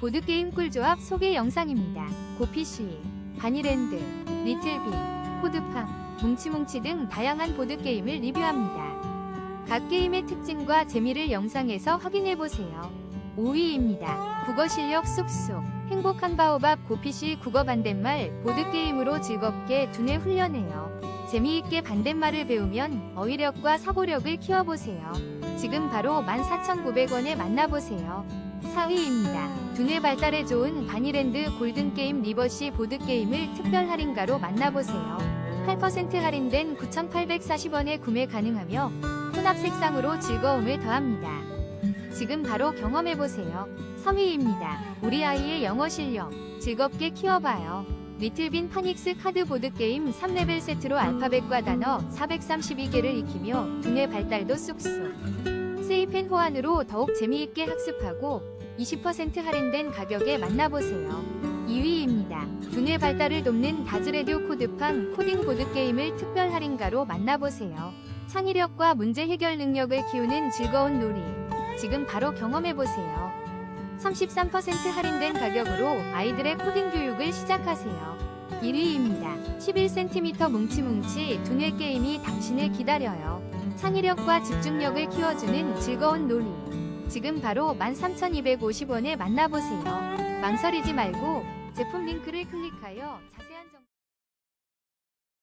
보드게임 꿀조합 소개 영상입니다. 고피쉬, 바니랜드, 리틀비, 코드팡, 뭉치뭉치 등 다양한 보드게임을 리뷰합니다. 각 게임의 특징과 재미를 영상에서 확인해보세요. 5위입니다. 국어 실력 쑥쑥. 행복한 바오밥 고피쉬 국어 반대말 보드게임으로 즐겁게 두뇌 훈련해요. 재미있게 반대말을 배우면 어휘력과 사고력을 키워보세요. 지금 바로 14,900원에 만나보세요. 4위입니다. 두뇌 발달에 좋은 바니랜드 골든게임 리버시 보드게임을 특별 할인가로 만나보세요. 8% 할인된 9,840원에 구매 가능하며 혼합 색상으로 즐거움을 더합니다. 지금 바로 경험해보세요. 3위입니다. 우리 아이의 영어 실력 즐겁게 키워봐요. 리틀빈 파닉스 카드 보드게임 3레벨 세트로 알파벳과 단어 432개를 익히며 두뇌 발달도 쑥쑥. 세이펜 호환으로 더욱 재미있게 학습하고 20% 할인된 가격에 만나보세요. 2위입니다. 두뇌 발달을 돕는 다즈레디오 코드팡 코딩 보드게임을 특별 할인가로 만나보세요. 창의력과 문제 해결 능력을 키우는 즐거운 놀이. 지금 바로 경험해보세요. 33% 할인된 가격으로 아이들의 코딩 교육을 시작하세요. 1위입니다. 11cm 뭉치뭉치 두뇌 게임이 당신을 기다려요. 창의력과 집중력을 키워주는 즐거운 놀이. 지금 바로 13,250원에 만나보세요. 망설이지 말고 제품 링크를 클릭하여